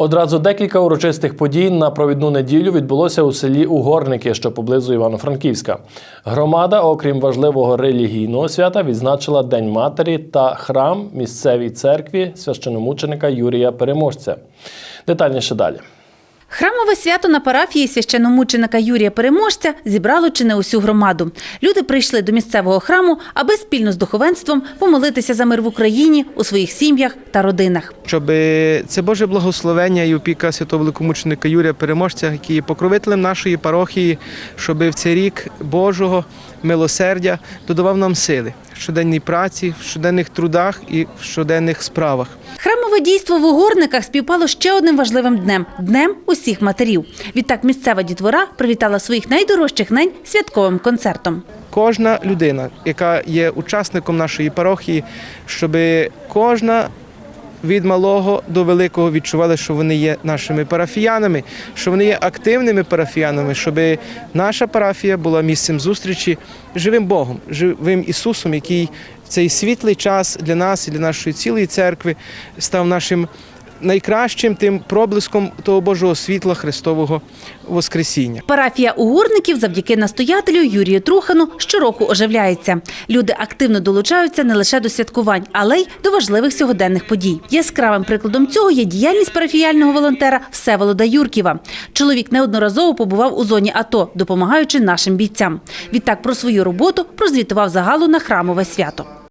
Одразу декілька урочистих подій на провідну неділю відбулося у селі Угорники, що поблизу Івано-Франківська. Громада, окрім важливого релігійного свята, відзначила День матері та храм місцевій церкві священомученика Юрія Переможця. Детальніше далі. Храмове свято на парафії священомученика Юрія Переможця зібрало чи не усю громаду. Люди прийшли до місцевого храму, аби спільно з духовенством помолитися за мир в Україні у своїх сім'ях та родинах. Щоб це Боже благословення і опіка святого великомученика Юрія Переможця, який є покровителем нашої парохії, щоб в цей рік Божого милосердя додавав нам сили в щоденній праці, в щоденних трудах і в щоденних справах. Храмове дійство в Угорниках співпало ще одним важливим днем днем усіх матерів. Відтак місцева дітвора привітала своїх найдорожчих нень святковим концертом. Кожна людина, яка є учасником нашої парохії, щоб кожна від малого до великого відчували, що вони є нашими парафіянами, що вони є активними парафіянами, щоб наша парафія була місцем зустрічі живим Богом, живим Ісусом, який в цей світлий час для нас і для нашої цілої церкви став нашим найкращим тим проблиском того Божого світла Христового Воскресіння. Парафія угорників завдяки настоятелю Юрію Трухану щороку оживляється. Люди активно долучаються не лише до святкувань, але й до важливих сьогоденних подій. Яскравим прикладом цього є діяльність парафіяльного волонтера Всеволода Юрківа. Чоловік неодноразово побував у зоні АТО, допомагаючи нашим бійцям. Відтак про свою роботу прозвітував загалу на храмове свято.